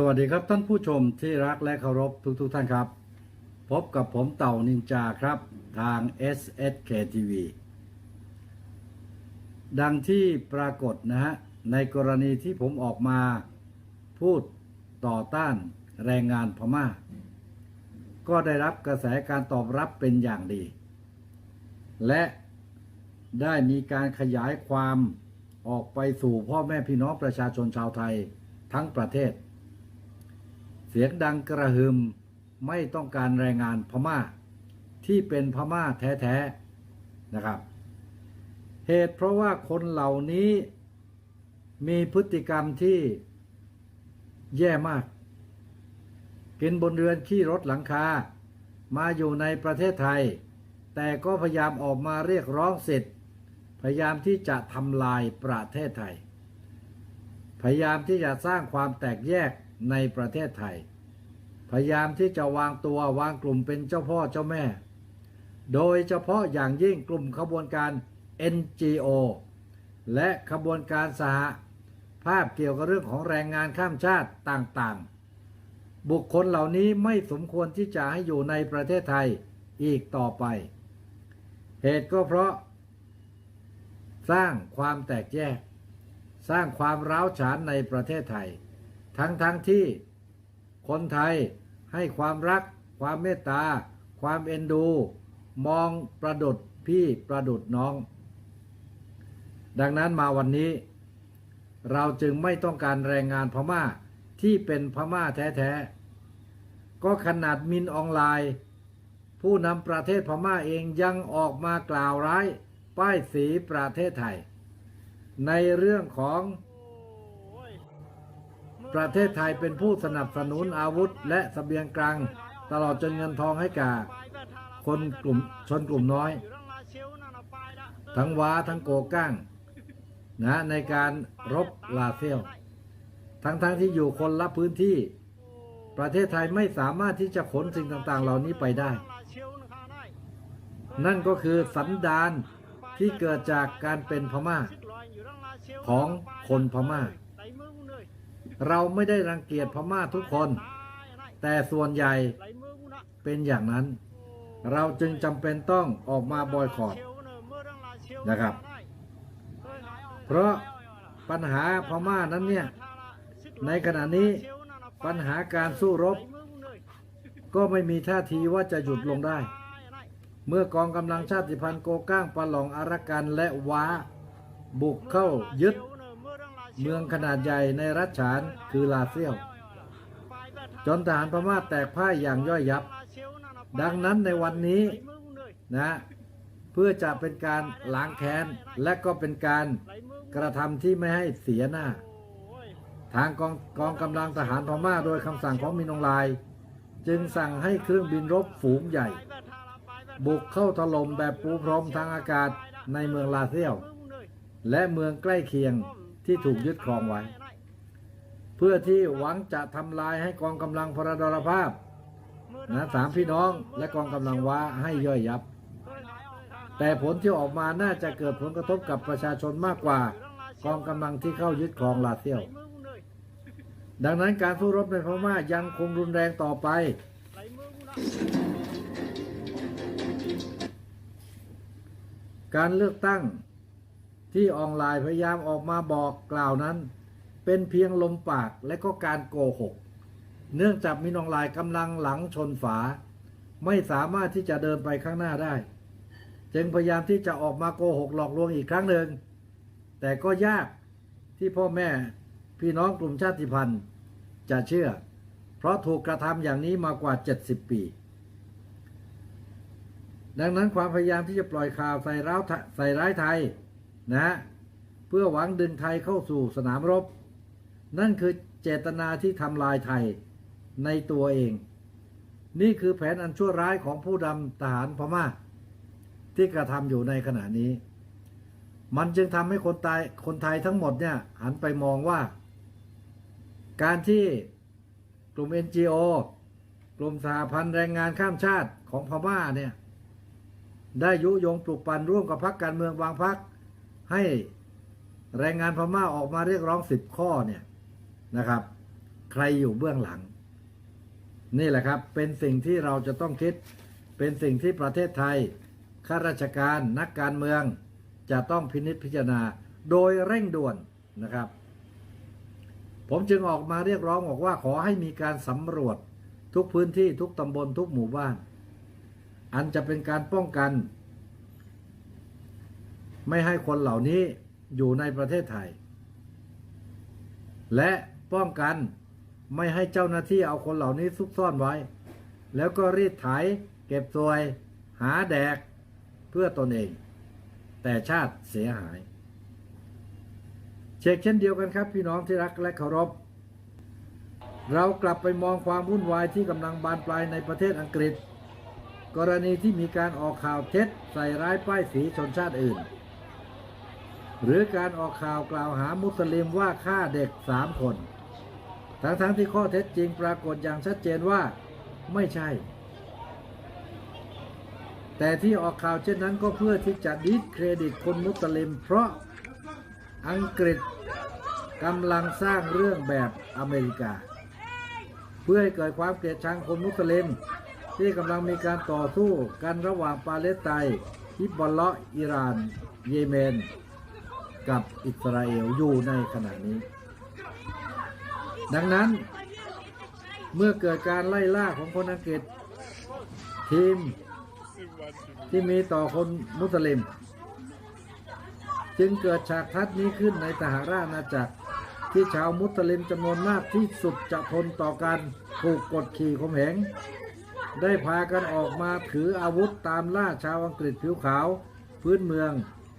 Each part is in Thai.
สวัสดีครับท่านผู้ชมที่รักและเคารพทุกทท่านครับ พบกับผมเต่านินจาครับทาง SSK TV ดังที่ปรากฏนะฮะ ในกรณีที่ผมออกมาพูดต่อต้านแรงงานพม่า ก็ได้รับกระแสการตอบรับเป็นอย่างดี และได้มีการขยายความออกไปสู่พ่อแม่พี่น้องประชาชนชาวไทยทั้งประเทศ เสียงดังกระหึ่มไม่ต้องการแรงงานพม่า ที่เป็นพม่าแท้ๆนะครับ เหตุเพราะว่าคนเหล่านี้มีพฤติกรรมที่แย่มาก กินบนเรือนขี้รถหลังคา มาอยู่ในประเทศไทย แต่ก็พยายามออกมาเรียกร้องสิทธิ์ พยายามที่จะทำลายประเทศไทย พยายามที่จะสร้างความแตกแยก ในประเทศไทย พยายามที่จะวางตัววางกลุ่มเป็นเจ้าพ่อเจ้าแม่ โดยเฉพาะอย่างยิ่งกลุ่มขบวนการ NGO และขบวนการสหภาพเกี่ยวกับเรื่องของแรงงานข้ามชาติต่างๆ บุคคลเหล่านี้ไม่สมควรที่จะให้อยู่ในประเทศไทยอีกต่อไป เหตุก็เพราะ สร้างความแตกแยก สร้างความร้าวฉานในประเทศไทย ทั้งๆทที่คนไทยให้ความรัก ความเมตตา ความเอ็นดู มองประดุดพี่ประดุดน้อง ดังนั้นมาวันนี้ เราจึงไม่ต้องการแรงงานพม่าที่เป็นพม่าแท้ๆ ก็ขนาดมินออนไลน์ ผู้นำประเทศพม่าเองยังออกมากล่าวร้าย ป้ายสีประเทศไทย ในเรื่องของ ประเทศไทยเป็นผู้สนับสนุนอาวุธ และสเสบียงกลาง ตลอดจนเงินทองให้กับคนกลุ่มชนกลุ่มน้อย ทั้งว้าทั้งโกก้างนะในการรบลาเซียว ทั้งๆทที่อยู่คนละพื้นที่ ประเทศไทยไม่สามารถที่จะขนสิ่งต่างๆ เหล่านี้ไปได้ นั่นก็คือสันดานที่เกิดจากการเป็นพม่า ของคนพม่า เราไม่ได้รังเกียจพม่าทุกคน แต่ส่วนใหญ่เป็นอย่างนั้น เราจึงจำเป็นต้องออกมาบอยคอรดนะครับ เพราะปัญหาพม่านั้นเนี่ย ในขณะนี้ปัญหาการสู้รบ ก็ไม่มีท่าทีว่าจะหยุดลงได้ เมื่อกองกำลังชาติพันธุ์โกก้างปะหลองอารักันและว้าบุกเข้ายึด เมืองขนาดใหญ่ในรัฐฉานคือลาเซียว จนทหารพม่าแตกพ่ายอย่างย่อยยับ ดังนั้นในวันนี้นะเพื่อจะเป็นการล้างแค้น และก็เป็นการกระทำที่ไม่ให้เสียหน้า ทางกองกองกำลังทหารพม่าโดยคำสั่งของมินองลน์จึงสั่งให้เครื่องบินรบฝูงใหญ่ บุกเข้าถล่มแบบปูพรมทางอากาศในเมืองลาเซียว และเมืองใกล้เคียง ที่ถูกยึดครองไว้ เพื่อที่หวังจะทำลายให้กองกำลังพระดรภาพนะสามพี่น้องและกองกำลังว้าให้ย่อยยับ แต่ผลที่ออกมาน่าจะเกิดผลกระทบกับประชาชนมากกว่า กองกำลังที่เข้ายึดครองลาเซียว ดังนั้นการสู้รบในพม่ายังคงรุนแรงต่อไปการเลือกตั้ง ที่ออนไลน์พยายามออกมาบอกกล่าวนั้น เป็นเพียงลมปากและก็การโกหก เนื่องจากมินออนไลน์กำลังหลังชนฝา ไม่สามารถที่จะเดินไปข้างหน้าได้ จึงพยายามที่จะออกมาโกหกหลอกลวงอีกครั้งหนึ่ง แต่ก็ยากที่พ่อแม่พี่น้องกลุ่มชาติพันธุ์จะเชื่อ เพราะถูกกระทำอย่างนี้มากว่า 70 ปี ดังนั้นความพยายามที่จะปล่อยข่าวใส่ร้าวใส่ร้ายไทย นะเพื่อหวังดึงไทยเข้าสู่สนามรบ นั่นคือเจตนาที่ทำลายไทยในตัวเอง นี่คือแผนอันชั่วร้ายของผู้ดำทหารพม่า ที่กระทำอยู่ในขณะนี้ มันจึงทำให้คนตายคนไทยทั้งหมดเนี่ยหันไปมองว่า การที่กลุ่ม NGO กลุ่มสหพันธ์แรงงานข้ามชาติของพม่าเนี่ยได้ยุยงปลุกปั่นร่วมกับพรรคการเมืองบางพรรค ให้แรงงานพม่าออกมาเรียกร้องสิบข้อเนี่ยนะครับ ใครอยู่เบื้องหลัง นี่แหละครับ เป็นสิ่งที่เราจะต้องคิด เป็นสิ่งที่ประเทศไทยข้าราชการนักการเมือง จะต้องพินิจพิจารณาโดยเร่งด่วนนะครับ ผมจึงออกมาเรียกร้องบอกว่าขอให้มีการสำรวจทุกพื้นที่ทุกตำบลทุกหมู่บ้าน อันจะเป็นการป้องกัน ไม่ให้คนเหล่านี้อยู่ในประเทศไทย และป้องกันไม่ให้เจ้าหน้าที่เอาคนเหล่านี้ซุกซ่อนไว้ แล้วก็รีดไถเก็บสวย หาแดกเพื่อตนเอง แต่ชาติเสียหาย เช็คเช่นเดียวกันครับ พี่น้องที่รักและเคารพ เรากลับไปมองความวุ่นวายที่กำลังบานปลายในประเทศอังกฤษ กรณีที่มีการออกข่าวเท็จใส่ร้ายป้ายสีชนชาติอื่น หรือการออกข่าวกล่าวหามุสลิมว่าฆ่าเด็กสามคน ทั้งๆทที่ข้อเท็จจริงปรากฏอย่างชัดเจนว่าไม่ใช่ แต่ที่ออกข่าวเช่นนั้นก็เพื่อที่จะดิสเครดิตคนมุสลิม เพราะอังกฤษกำลังสร้างเรื่องแบบอเมริกา เพื่อให้เกิดความเกลียดชังคนมุสลิม ที่กำลังมีการต่อสู้กันระหว่างปาเลสไตน์ฮิบบอลเลาะห์อิหร่าน เยเมน กับอิสราเอลอยู่ในขณะนี้ ดังนั้นเมื่อเกิดการไล่ล่าของคนอังกฤษ ทีมที่มีต่อคนมุสลิม จึงเกิดฉากทัศน์นี้ขึ้นในสหราชอาณาจักรที่ชาวมุสลิมจำนวนมากที่สุดจะทนต่อการถูกกดขี่ข่มเหงได้พากันออกมาถืออาวุธตามล่าชาวอังกฤษผิวขาว พื้นเมือง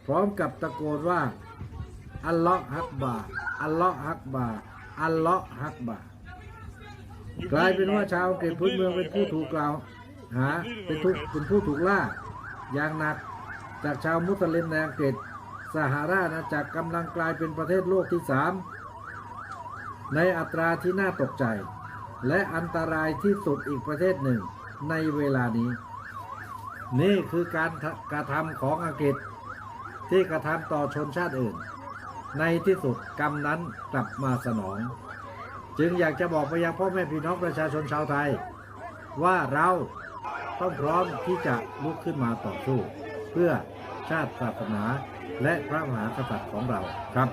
พร้อมกับตะโกนว่า อัลเลาะห์ฮักบาอัลเลาะห์ฮักบาอัลเลาะห์ฮักบากลายเป็นว่าชาวอังกฤษพื้นเมืองเป็นผู้ถูกกล่าวหาเป็นผู้เป็นผู้ถูกล่า อย่างหนักจากชาวมุสลิมในอังกฤษสหราชอาณาจักรกำลังกลายเป็นประเทศโลกที่สามในอัตราที่น่าตกใจ และอันตรายที่สุดอีกประเทศหนึ่งในเวลานี้ นี่คือการกระทำของอังกฤษที่กระทำต่อชนชาติอื่น ในที่สุดกรรมนั้นกลับมาสนอง จึงอยากจะบอกไปยังพ่อแม่พี่น้องประชาชนชาวไทย ว่าเราต้องพร้อมที่จะลุกขึ้นมาต่อสู้ เพื่อชาติศาสนาและพระมหากษัตริย์ของเราครับ